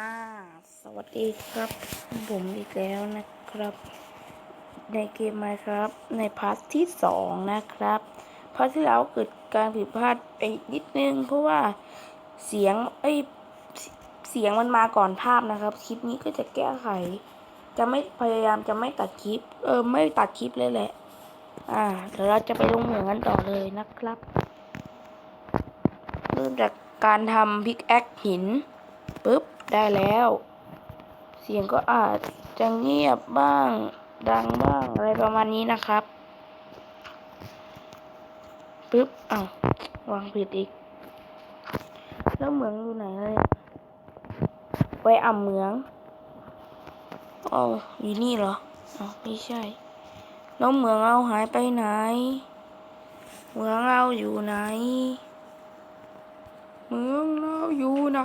อ่า สวัสดีครับ ผมอีกแล้วนะครับ ในเกมไมครับ ในพาร์ทที่สองนะครับ พาร์ทที่แล้วเกิดการผิดพลาดไปนิดนึง เพราะว่าเสียงเอ้ยเสียงมันมาก่อนภาพนะครับ คลิปนี้ก็จะแก้ไข จะไม่พยายามจะไม่ตัดคลิป เออไม่ตัดคลิปเลยแหละ อ่าเดี๋ยวเราจะไปลงเหมืองกันต่อเลยนะครับ เริ่มจากการทำพิกแอคหินปุ๊บ ได้แล้ว เสียงก็อาจจะเงียบบ้างดังบ้างอะไรประมาณนี้นะครับปุ๊บอ้าววางผิดอีก แล้วเหมืองอยู่ไหนเลยไว้อ่ำเหมืองอ๋ออยู่นี่เหรออ๋อไม่ใช่ แล้วเหมืองเราหายไปไหน เหมืองเราอยู่ไหน เหมืองเราอยู่ไหน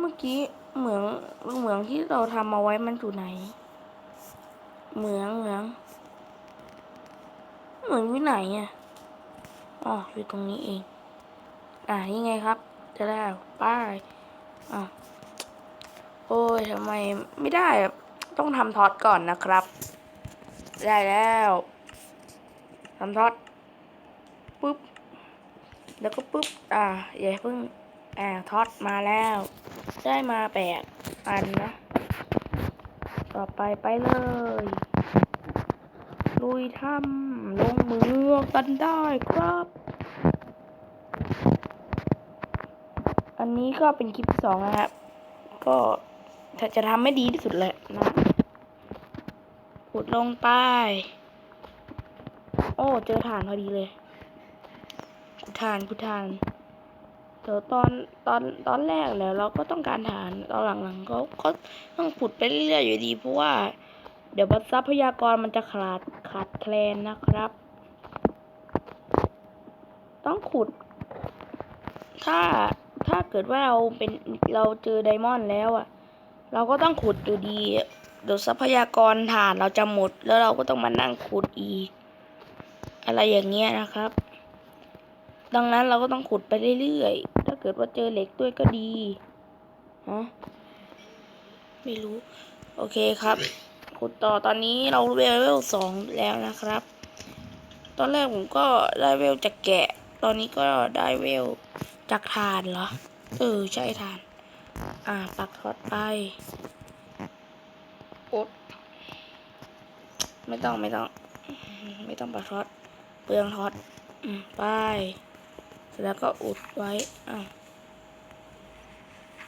เมื่อกี้เหมืองเหมืองที่เราทำเอาไว้มันอยู่ไหน เหมืองเหมืองเหมืองอยู่ไหนอะอ๋ออยู่ตรงนี้เอง อ่านี่ไงครับ จะได้ป้ายอะโอ้ยทำไมไม่ได้ต้องทำท็อตก่อนนะครับ ได้แล้วทำท็อตปุ๊บแล้วก็ปุ๊บอ่าอย่าเพิ่งอ่าทอดมาแล้ว ได้มาแปดอันนะ ต่อไปไปเลย ลุยถ้ำลงมือกันได้ครับ อันนี้ก็เป็นคลิปสองนะครับ ก็จะทำไม่ดีที่สุดแหละนะขุดลงไป โอ้ เจอฐานพอดีเลยกุทานกุทาน ดี๋ยวตอนตอนตอนแรกแล้วเราก็ต้องการฐานตอนหลังๆก็ก็ต้องขุดไปเรื่อยๆอยู่ดีเพราะว่า เดี๋ยวทรัพยากรมันจะขาดขาดแคลนนะครับ ต้องขุด ถ้าถ้าเกิดว่าเราเป็นเราเจอไดมอนด์แล้วอะเราก็ต้องขุดอยู่ดี เดี๋ยวทรัพยากรฐานเราจะหมด แล้วเราก็ต้องมานั่งขุดอีก อะไรอย่างเงี้ยนะครับ ดังนั้นเราก็ต้องขุดไปเรื่อยๆ เกิดว่าเจอเหล็กด้วยก็ดีฮะไม่รู้ โอเคครับขุดต่อตอนนี้เราเวลสองแล้วนะครับ ตอนแรกผมก็ได้เวลจากแกะ ตอนนี้ก็ได้เวลจากทานเหรอ เออใช่ทาน อ่าปักทอดไปอดไม่ต้องไม่ต้อง ไม่ต้องปักทอดเปลืองทอดอืมไปเสร็จ แล้วก็อุดไว้อะ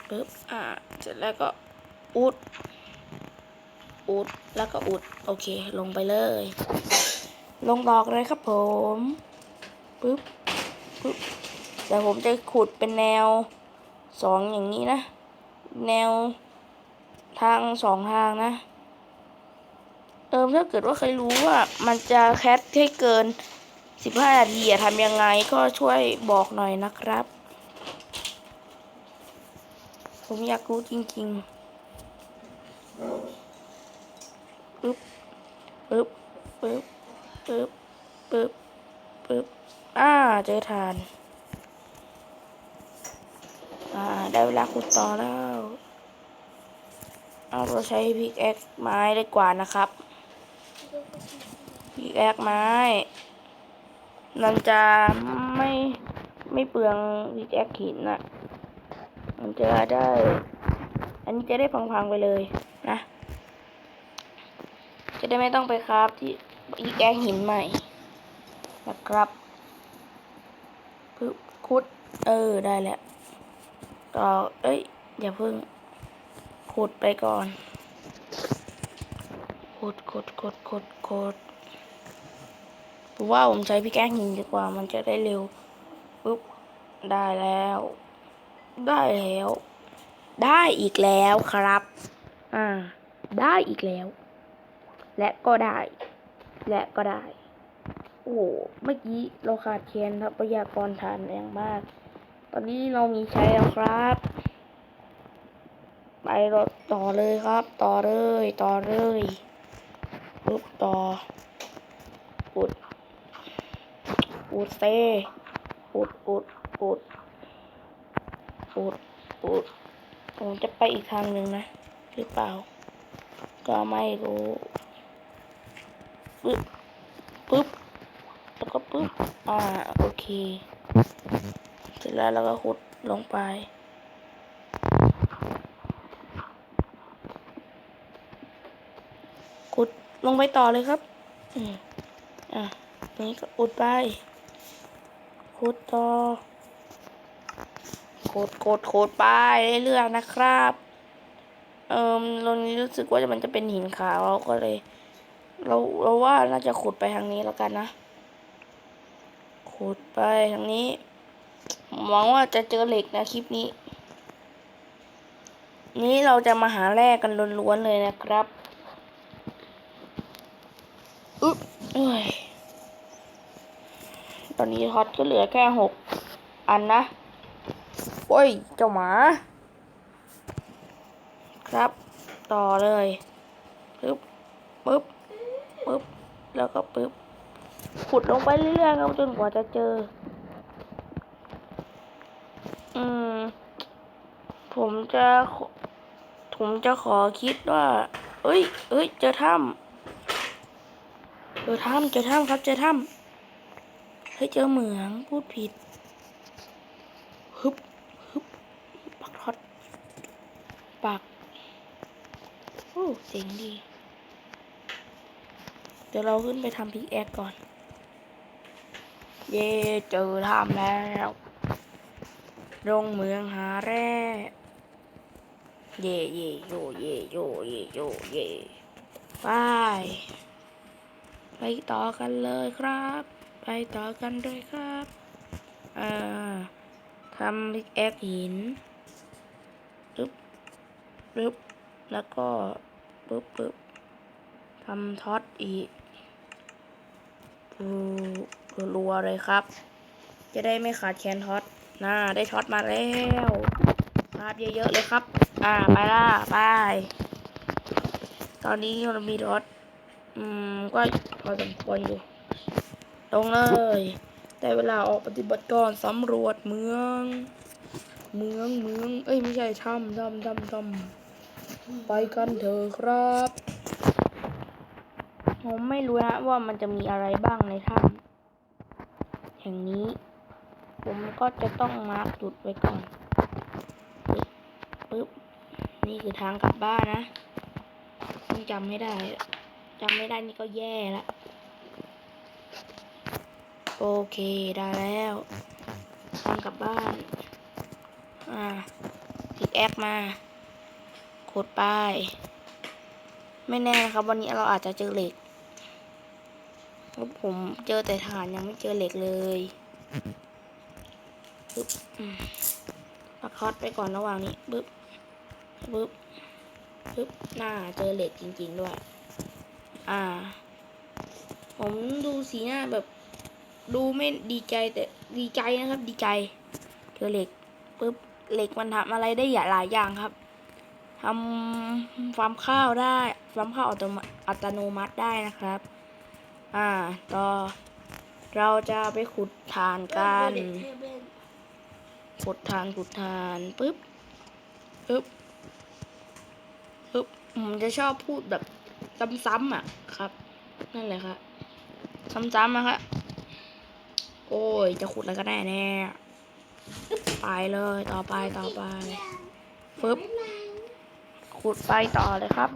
ปึ๊บอ่าเสร็จแล้วก็อุด อุดแล้วก็อุด โอเค ลงไปเลย ลงดอกเลยครับผมปึ๊บปึ๊บแต่ผมจะขุดเป็นแนวสองอย่างนี้นะ แนวทางสองทางนะ เออถ้าเกิดว่าเคยรู้ว่ามันจะแคทให้เกิน สิบห้านาทีทำยังไงก็ช่วยบอกหน่อยนะครับ ผมอยากรู้จริงๆปึ๊บปึ๊บปึ๊บปึ๊บปึ๊บปึ๊บอ่าเจอทานอ่าได้เวลาขุดต่อแล้ว เอาเราใช้พิกแอคไม้ได้กว่านะครับพิกแอคไม้ มันจะไม่ไม่เปลืองพิแอคหินนะมันจะได้ อันนี้จะได้พังๆไปเลยนะ จะได้ไม่ต้องไปครับที่พิแอคหินใหม่นะครับปึ๊บคุด เออได้แล้วต่อเอ้ย อย่าเพิ่งขุดไปก่อนขุดขุดขุดขุดขุด ว่าผมใช้พี่แก้หินดีกว่า มันจะได้เร็วปุ๊บได้แล้ว ได้แล้ว ได้อีกแล้วครับ อ่า ได้อีกแล้ว และก็ได้ และก็ได้ โอ้โหเมื่อกี้เราขาดแคลนทรัพยากรฐานแรงมาก ตอนนี้เรามีใช้แล้วครับ ไปรถต่อเลยครับ ต่อเลย ต่อเลยปุ๊บต่ออุด อุดเซอุดอุดอุดอุดโอ้ผมจะไปอีกทางหนึ่งนะ หรือเปล่า ก็ไม่รู้ปึ๊บปึ๊บแล้วก็ปึ๊บอ่าโอเค เสร็จแล้วเราก็ขุดลงไปขุดลงไปต่อเลยครับ อืมอะ นี่ก็อุดไป ขุดต่อขุดขุดขุดไปเรื่อยๆนะครับ เอิมตรงนี้รู้สึกว่ามันจะเป็นหินขาวเราก็เลย เราเราว่าน่าจะขุดไปทางนี้แล้วกันนะ ขุดไปทางนี้หวังว่าจะเจอเหล็กนะคลิปนี้ นี้เราจะมาหาแร่กันล้วนๆเลยนะครับ อึ๊บเอ้ย อนนี้ท็อตก็เหลือแค่หกอันนะ โอ้ย เจ้าหมา ครับ ต่อเลยปึ๊บปึ๊บปึ๊บ แล้วก็ปึ๊บ ขุดลงไปเรื่อยๆครับจนกว่าจะเจอ อืม ผมจะ ผมจะขอคิดว่า เอ้ย เอ้ย เจอถ้ำเจอถ้ำเจอถ้ำครับ เจอถ้ำ ฮ้ยเจอเหมืองพูดผิดฮึบฮึบปักทอดปักโอ้เจ๋งดี เดี๋ยวเราขึ้นไปทำพิกแอคก่อน เย่เจอถ้ำแล้วลงเมืองหาแร่เย่เย่โยเย่โยเย่โยเย่ไปไปต่อกันเลยครับ ไปต่อกันเลยครับอ่าทำพิกแอคหินปึ๊บปึ๊บแล้วก็ปึ๊บปึ๊บทำท็อตอีกปูรัวๆเลยครับ จะได้ไม่ขาดแคลนท็อตน่าได้ท็อตมาแล้วครับเยอะๆเลยครับ อ่าไปละไปตอนนี้เรามีท็อตอืมก็พอสมควรอยู่ ตรงเลยแต่เวลาออกปฏิบัติการสำรวจเมือง เมืองเมือง เอ้ยไม่ใช่ถ้ำถ้ำถ้ำถ้ำไปกันเถอะครับ ผมไม่รู้นะว่ามันจะมีอะไรบ้างในถ้ำแห่งนี้ ผมก็จะต้องมาร์กจุดไว้ก่อนปึ๊บปึ๊บนี่คือทางกลับบ้านนะต้องจำให้ได้จำไม่ได้นี่ก็แย่ละ โอเคได้แล้วทางกลับบ้าน อ่าพิกแอคมาขุดไปไม่แน่นะครับวันนี้เราอาจจะเจอเหล็กเพราะผมเจอแต่ฐานยังไม่เจอเหล็กเลยปึ๊บปักคอดไปก่อนระหว่างนี้ปึ๊บปึ๊บปึ๊บหน้าเจอเหล็กจริง ๆ ด้วย อ่า ผมดูสีหน้าแบบ ดูไม่ดีใจแต่ดีใจนะครับ ดีใจเจอเหล็กปึ๊บเหล็กมันทำอะไรได้หลายอย่างครับทำฟาร์มข้าวได้ฟาร์มข้าวอัตโนมัติได้นะครับ อ่า ต่อ เราจะไปขุดฐานกันขุดฐานขุดฐานปึ๊บปึ๊บปึ๊บผมจะชอบพูดแบบซ้ำๆอะครับ นั่นแหละครับซ้ำๆนะครับ โอ้ย จะขุดอะไรก็ได้แน่ ไปเลย ต่อไป ต่อไปปึ๊บขุดไปต่อเลยครับ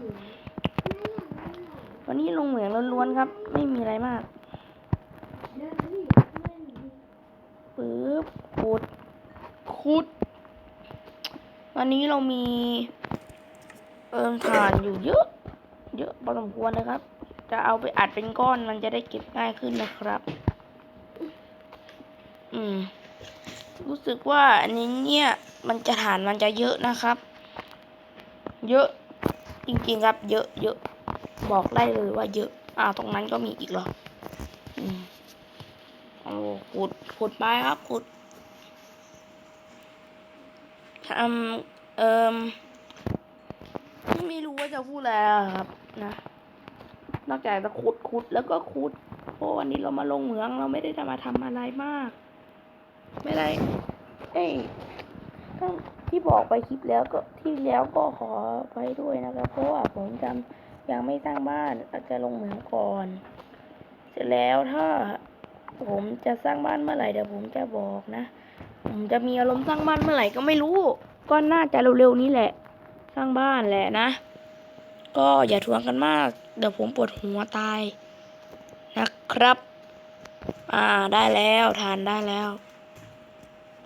วันนี้ลงเหมืองล้วนๆครับ ไม่มีอะไรมากปึ๊บ ขุด ขุด วันนี้เรามี เอิมถ่านอยู่เยอะ เยอะพอสมควรนะครับ จะเอาไปอัดเป็นก้อนมันจะได้เก็บง่ายขึ้นนะครับ อืม รู้สึกว่าอันนี้เนี่ยมันจะฐานมันจะเยอะนะครับ เยอะ จริงๆครับ เยอะเยอะบอกได้เลยว่าเยอะ อ่า ตรงนั้นก็มีอีกเหรออืมโอ้ขุดขุดไปครับขุดทำเอ่มไม่รู้ว่าจะพูดอะไรครับนะ นอกจากจะขุดขุดแล้วก็ขุด เพราะวันนี้เรามาลงเหมืองเราไม่ได้จะมาทำอะไรมาก ไม่ได้เอ้ยที่ที่บอกไปคลิปแล้วก็ที่แล้วก็ขอไปด้วยนะครับ เพราะว่าผมจำยังไม่สร้างบ้านอาจจะลงเหมืองก่อน เสร็จแล้วถ้าผมจะสร้างบ้านเมื่อไหร่เดี๋ยวผมจะบอกนะ ผมจะมีอารมณ์สร้างบ้านเมื่อไหร่ก็ไม่รู้ ก็น่าจะเร็วๆนี้แหละ สร้างบ้านแหละนะ ก็อย่าทวงกันมาก เดี๋ยวผมปวดหัวตายนะครับ อ่าได้แล้วทานได้แล้ว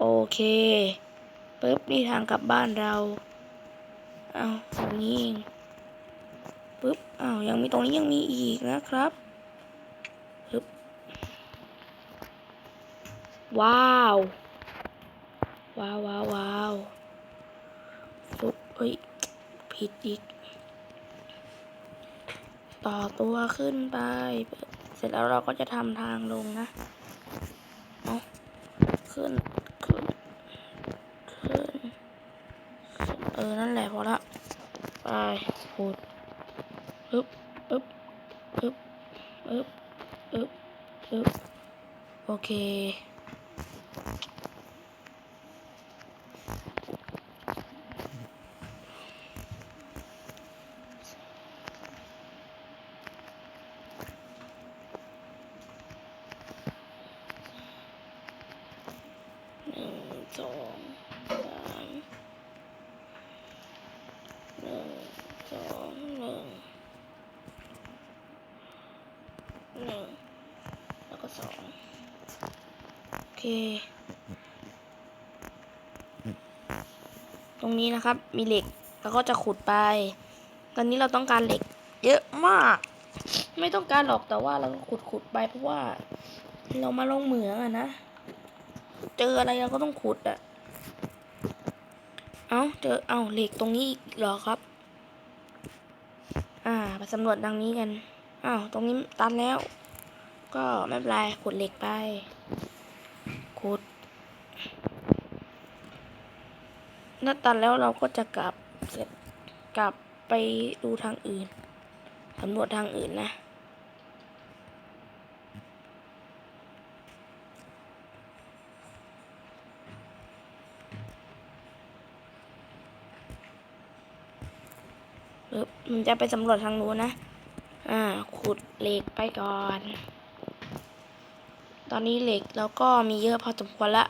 โอเคปึ๊บนี่ทางกลับบ้านเรา เอาตรงนี้เองปึ๊บอ้าวยังมีตรงนี้ยังมีอีกนะครับปึ๊บว้าว ว้าวว้าวว้าวฟุบเอ้ยผิดอีก ต่อตัวขึ้นไป เสร็จแล้วเราก็จะทำทางลงนะ เอาขึ้นขึ้น ขึ้น เออ นั่นแหละพอละ ไปขุดปึ๊บปึ๊บปึ๊บปึ๊บปึ๊บปึ๊บโอเค หนึ่งสองสามหนึ่งสองหนึ่งหนึ่งแล้วก็สองโอ เค ตรงนี้นะครับมีเหล็กแล้วก็จะขุดไป ตอนนี้เราต้องการเหล็ก เยอะมาก ไม่ต้องการหรอกแต่ว่าเราก็ขุดขุดๆไปเพราะว่า เรามาลงเหมืองอะนะ เจออะไรเราก็ต้องขุดอะเอาเจอเอาเหล็กตรงนี้อีกหรอครับ อ่าไปสำรวจดังนี้กันอ้าวตรงนี้ตันแล้ว ก็ไม่เป็นไรขุดเหล็กไป ขุด ถ้าตันแล้วเราก็จะกลับเสร็จกลับไปดูทางอื่นสำรวจทางอื่นนะ มันจะไปสำรวจทางนู้นนะ อ่า ขุดเหล็กไปก่อน ตอนนี้เหล็กเราก็มีเยอะพอสมควรละ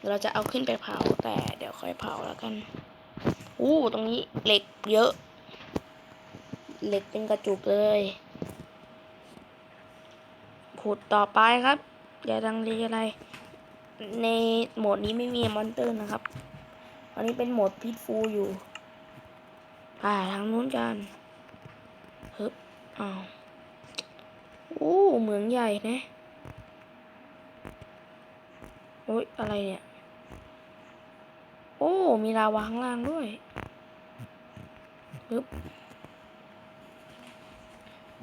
เดี๋ยวเราจะเอาขึ้นไปเผาแต่เดี๋ยวค่อยเผาแล้วกันอู้ตรงนี้เหล็กเยอะ เหล็กเป็นกระจุกเลยขุดต่อไปครับอย่าดังเลอะไร ในโหมดนี้ไม่มีมอนเตอร์นะครับอันนี้เป็นโหมดพิทฟูอยู่ป่าทางนู้นกันฮึบอ้าวโอ้เหมืองใหญ่นะโอ้ยอะไรเนี่ย โอ้ มีลาวาข้างล่างด้วยฮึบ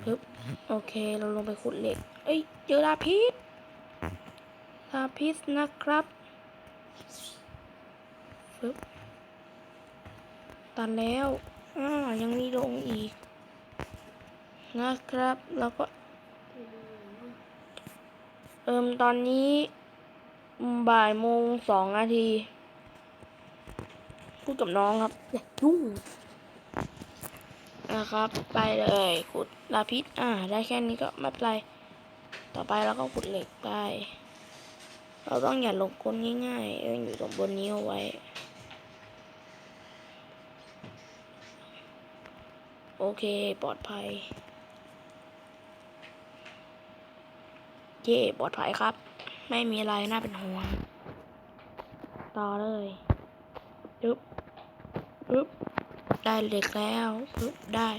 ฮึบโอเค เราลงไปขุดเหล็ก เอ้ย เจอลาพิษลาพิษนะครับฮึบตันแล้วอ่ายังมีลงอีก นะครับ แล้วก็ เอิมตอนนี้บ่ายโมงสองนาที พูดกับน้องครับอย่ายุ่งนะครับ ไปเลยขุดลาพิษอ่า ได้แค่นี้ก็ไม่เป็นไร ต่อไปเราก็ขุดเหล็กได้ เราต้องอย่าลงก้นง่ายๆต้องอยู่ตรงบนนี้เอาไว้โอเค ปลอดภัย เย่ปลอดภัยครับ ไม่มีอะไรน่าเป็นห่วง ต่อเลยปึ๊บ ปึ๊บได้เหล็กแล้วปึ๊บได้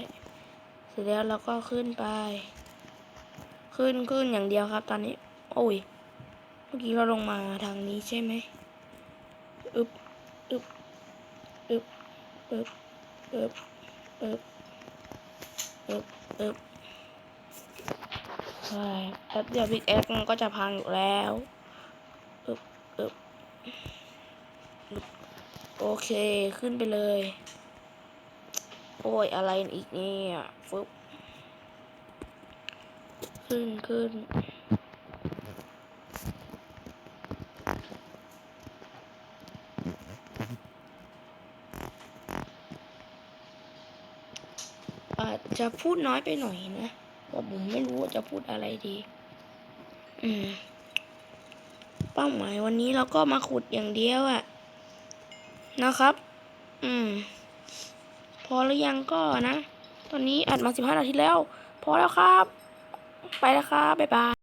เสร็จแล้วเราก็ขึ้นไป ขึ้นขึ้นอย่างเดียวครับ ตอนนี้ โอ้ย เมื่อกี้เราลงมาทางนี้ใช่ไหมอึบอึบอึบอึบอึบอึบอึบอึบใช่แป๊บเดียวพิกแอคมันก็จะพังอยู่แล้ว โอเคขึ้นไปเลย โอ้ยอะไรอีกเนี่ยฟึบขึ้นขึ้น อาจจะพูดน้อยไปหน่อยนะว่าผมไม่รู้ว่าจะพูดอะไรดี อืม เป้าหมายวันนี้เราก็มาขุดอย่างเดียวอะ่ะ นะครับ อืม พอหรือยังก็นะ ตอนนี้อัดมาสิบห้านาทีแล้ว พอแล้วครับ ไปแล้วครับ บ๊ายบาย